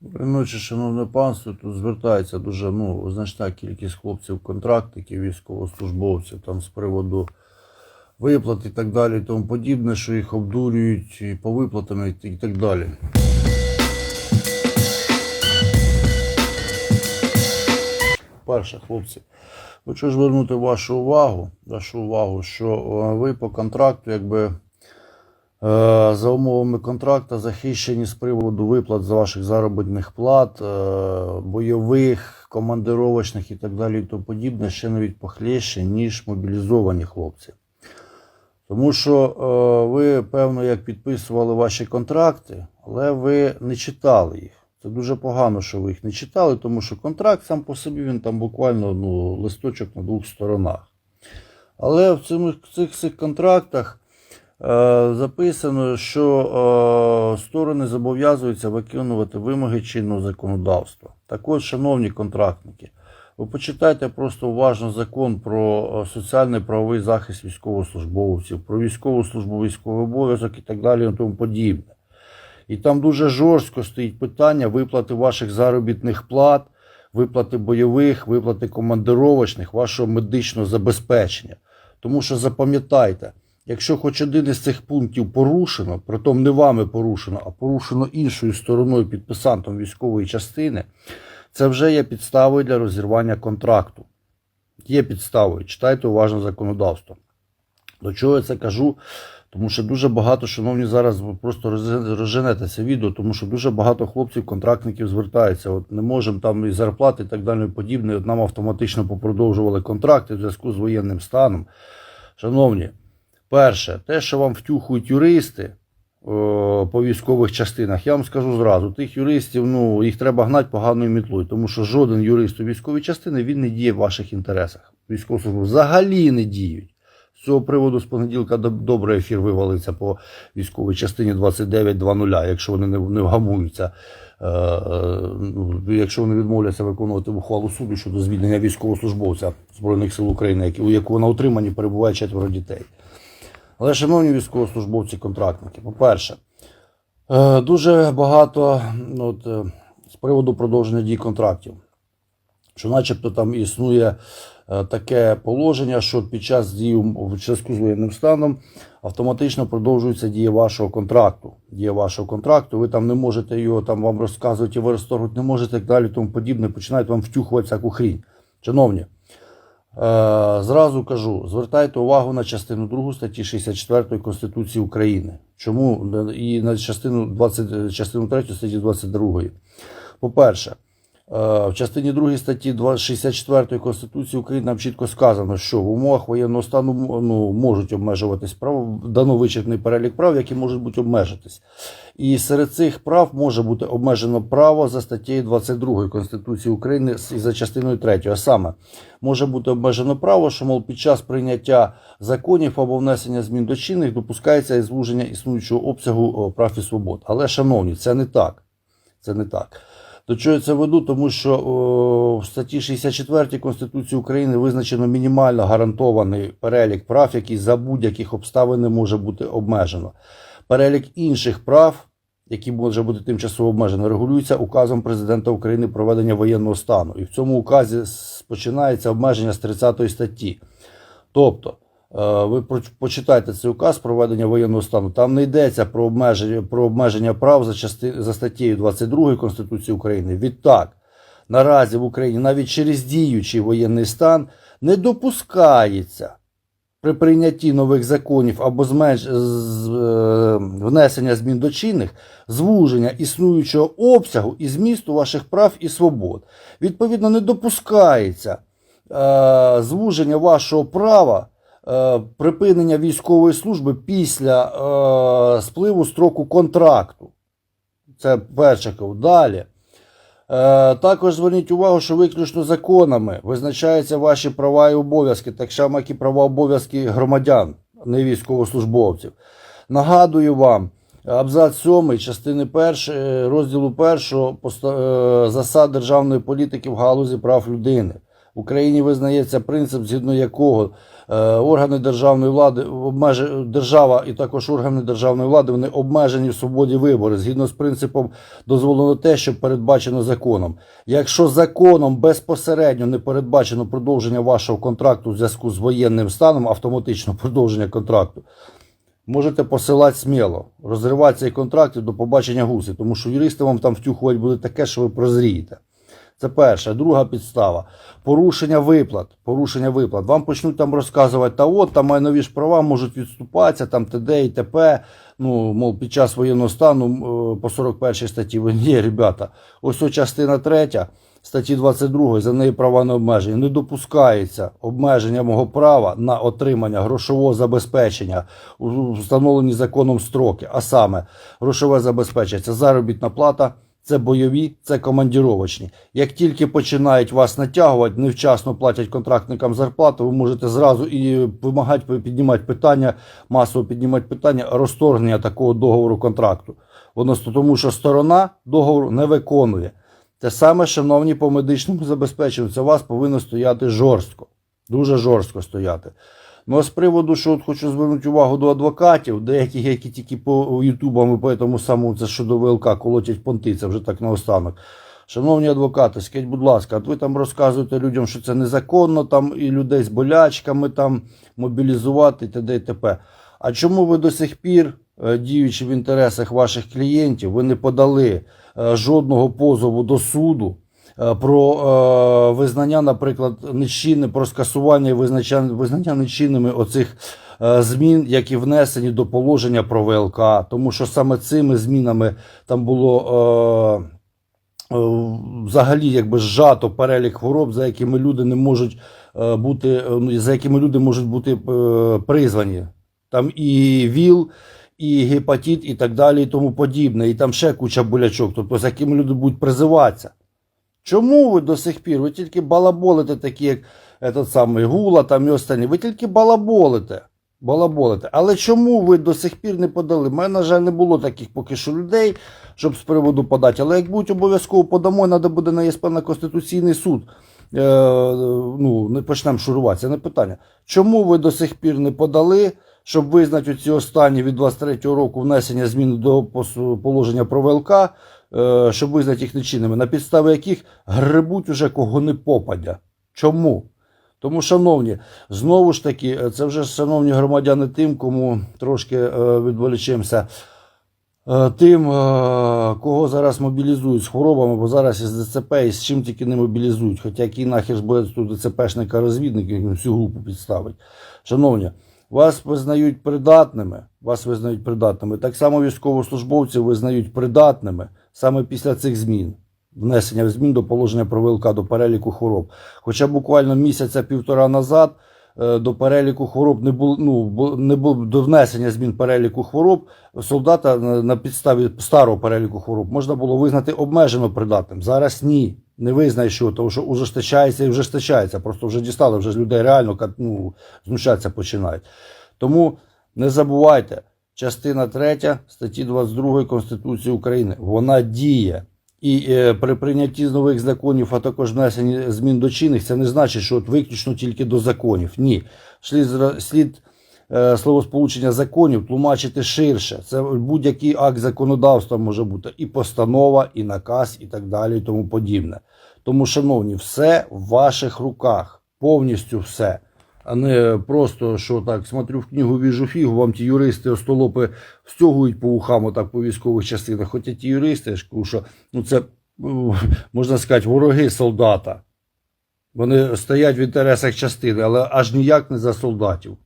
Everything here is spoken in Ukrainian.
Ночі, шановне панство, тут звертається дуже ну, значна кількість хлопців-контрактників, військовослужбовців там з приводу виплат і так далі, і тому подібне, що їх обдурюють і по виплатам і так далі. Перше, хлопці, хочу звернути вашу увагу, вашу увагу, що е, ви по контракту, якби за умовами контракту захищені з приводу виплат з ваших заробітних плат, е, бойових, командировочних і так далі, тому подібне, ще навіть похлеще, ніж мобілізовані хлопці. Тому що е, ви, певно, як підписували ваші контракти, але ви не читали їх. Це дуже погано, що ви їх не читали, тому що контракт сам по собі він там буквально ну, листочок на двох сторонах. Але в цих, цих, цих контрактах е, записано, що е, сторони зобов'язуються виконувати вимоги чинного законодавства. Так от, шановні контрактники, ви почитайте просто уважно закон про е, соціальний правовий захист військовослужбовців, про військову службу, військовий обов'язок і так далі і тому подібне. І там дуже жорстко стоїть питання виплати ваших заробітних плат, виплати бойових, виплати командировочних, вашого медичного забезпечення. Тому що запам'ятайте, якщо хоч один із цих пунктів порушено, притом не вами порушено, а порушено іншою стороною підписантом військової частини, це вже є підставою для розірвання контракту. Є підставою. Читайте уважно законодавство. До чого я це кажу? Тому що дуже багато, шановні, зараз ви просто роз- розженете це відео, тому що дуже багато хлопців, контрактників звертаються. От не можемо там і зарплати і так далі і подібне. От нам автоматично попродовжували контракти в зв'язку з воєнним станом. Шановні, перше, те, що вам втюхують юристи о, по військових частинах, я вам скажу зразу, тих юристів, ну, їх треба гнати поганою мітлою, тому що жоден юрист у військовій частини він не діє в ваших інтересах. Військовослужбу взагалі не діють. З цього приводу з понеділка доб- добре ефір вивалиться по військовій частині 29.00, якщо вони не, не вгамуються. Е, е, ну, якщо вони відмовляться виконувати ухвалу суду щодо звільнення військовослужбовця Збройних сил України, у якого на утриманні перебуває четверо дітей. Але, шановні військовослужбовці-контрактники, по-перше, е, дуже багато ну, от, е, з приводу продовження дій контрактів що начебто там існує е, таке положення, що під час дії в зв'язку з воєнним станом автоматично продовжується дія вашого контракту. Дія вашого контракту, ви там не можете його там вам розказувати, ви розторгнути не можете і так далі, тому подібне, починають вам втюхувати всяку хрінь. Шановні, зразу кажу, звертайте увагу на частину 2 статті 64 Конституції України. Чому? І на частину 20, частину 3 статті 22. По-перше, Е, В частині 2 статті 2 64 Конституції України нам чітко сказано, що в умовах воєнного стану ну, можуть обмежуватись прав, дано вичерпний перелік прав, які можуть бути обмежитись. І серед цих прав може бути обмежено право за статтею 22 Конституції України і за частиною 3. А саме може бути обмежено право, що мов під час прийняття законів або внесення змін до чинних допускається і звуження існуючого обсягу прав і свобод. Але, шановні, це не так. Це не так. До чого я це веду? Тому що о, в статті 64 Конституції України визначено мінімально гарантований перелік прав, який за будь-яких обставин не може бути обмежено. Перелік інших прав, які може бути тимчасово обмежено, регулюється указом президента України про ведення воєнного стану. І в цьому указі починається обмеження з 30 статті. Тобто, ви почитайте цей указ про введення воєнного стану. Там не йдеться про обмеження, про обмеження прав за, части, за статтею 22 Конституції України. Відтак, наразі в Україні навіть через діючий воєнний стан не допускається при прийнятті нових законів або зменш... з... е, внесення змін до чинних звуження існуючого обсягу і змісту ваших прав і свобод. Відповідно, не допускається е, звуження вашого права е, припинення військової служби після е, спливу строку контракту. Це перше кажу. Далі. Е, також зверніть увагу, що виключно законами визначаються ваші права і обов'язки, так само, як і права обов'язки громадян, не військовослужбовців. Нагадую вам, абзац 7 частини 1, розділу 1 засад державної політики в галузі прав людини. Україні визнається принцип, згідно якого е, органи державної влади держава і також органи державної влади вони обмежені в свободі вибору. Згідно з принципом дозволено те, що передбачено законом. Якщо законом безпосередньо не передбачено продовження вашого контракту в зв'язку з воєнним станом, автоматично продовження контракту. Можете посилати сміло, розривати цей контракт і до побачення гуси, тому що юристи вам там втюхувати буде таке, що ви прозрієте. Це перша. Друга підстава. Порушення виплат. Порушення виплат. Вам почнуть там розказувати, та от там майнові ж права можуть відступатися, там т.д. і т.п. Ну, мов, під час воєнного стану е, по 41 статті. Ні, ребята, ось о частина 3 статті 22, за неї права не обмежені. Не допускається обмеження мого права на отримання грошового забезпечення у встановлені законом строки. А саме, грошове забезпечення це заробітна плата. Це бойові, це командіровочні. Як тільки починають вас натягувати, невчасно платять контрактникам зарплату, ви можете зразу і вимагати піднімати питання, масово піднімати питання розторгнення такого договору контракту. Воно тому, що сторона договору не виконує. Те саме, шановні по медичному забезпеченню, це у вас повинно стояти жорстко, дуже жорстко стояти. Ну а з приводу, що от хочу звернути увагу до адвокатів, деяких, які тільки по ютубам і по тому самому це щодо ВЛК колотять понти, це вже так наостанок. Шановні адвокати, скажіть, будь ласка, от ви там розказуєте людям, що це незаконно, там і людей з болячками там мобілізувати і т.д. і т.п. А чому ви до сих пір, е, діючи в інтересах ваших клієнтів, ви не подали е, жодного позову до суду про е, визнання, наприклад, нечинне, про скасування і визнання нечинними оцих е, змін, які внесені до положення про ВЛК, тому що саме цими змінами там було. Е, е, Взагалі, якби зжато перелік хвороб, за якими люди не можуть е, бути, е, ну, за якими люди можуть бути е, призвані. Там і ВІЛ, і гепатит, і так далі, і тому подібне. І там ще куча болячок, тобто за якими люди будуть призиватися. Чому ви до сих пір? Ви тільки балаболите, такі, як этот самий Гула там і останні. Ви тільки балаболите. Балаболите. Але чому ви до сих пір не подали? У мене, на жаль, не було таких поки що людей, щоб з приводу подати. Але як будуть обов'язково подамо, треба буде на ЄСП на Конституційний суд. Е, ну, не почнемо шурувати, це не питання. Чому ви до сих пір не подали, щоб визнати ці останні від 23-го року внесення змін до положення про ВЛК, щоб визнати їх нечинними, на підставі яких грибуть уже кого не попадя? Чому? Тому, шановні, знову ж таки, е, це вже шановні громадяни, тим, кому трошки е, відволічемося, е, тим, е, кого зараз мобілізують з хворобами, бо зараз із ДЦП і з чим тільки не мобілізують. Хоча який нахер ж буде тут ДЦПшника розвідник, який всю групу підставить. Шановні, вас визнають придатними, вас визнають придатними. Так само військовослужбовців визнають придатними саме після цих змін. Внесення змін до положення про ВЛК до переліку хвороб. Хоча буквально місяця-півтора назад е, до переліку хвороб не було ну, не було до внесення змін переліку хвороб солдата на підставі старого переліку хвороб можна було визнати обмежено придатним. Зараз ні. Не визнає, що, тому що ужесточається і ужесточається. Просто вже дістали, вже людей реально ну, знущатися починають. Тому не забувайте, частина 3 статті 22 Конституції України, вона діє. І е, при прийнятті нових законів, а також внесенні змін до чинних, це не значить, що от виключно тільки до законів. Ні. Слід, слід е, словосполучення законів тлумачити ширше. Це будь-який акт законодавства може бути і постанова, і наказ, і так далі, і тому подібне. Тому, шановні, все в ваших руках, повністю все. А не просто, що так, смотрю в книгу, віжу фігу, вам ті юристи остолопи стягують по ухам, отак по військових частинах. Хоча ті юристи, я ж кажу, що ну, це, ну, можна сказати, вороги солдата. Вони стоять в інтересах частини, але аж ніяк не за солдатів.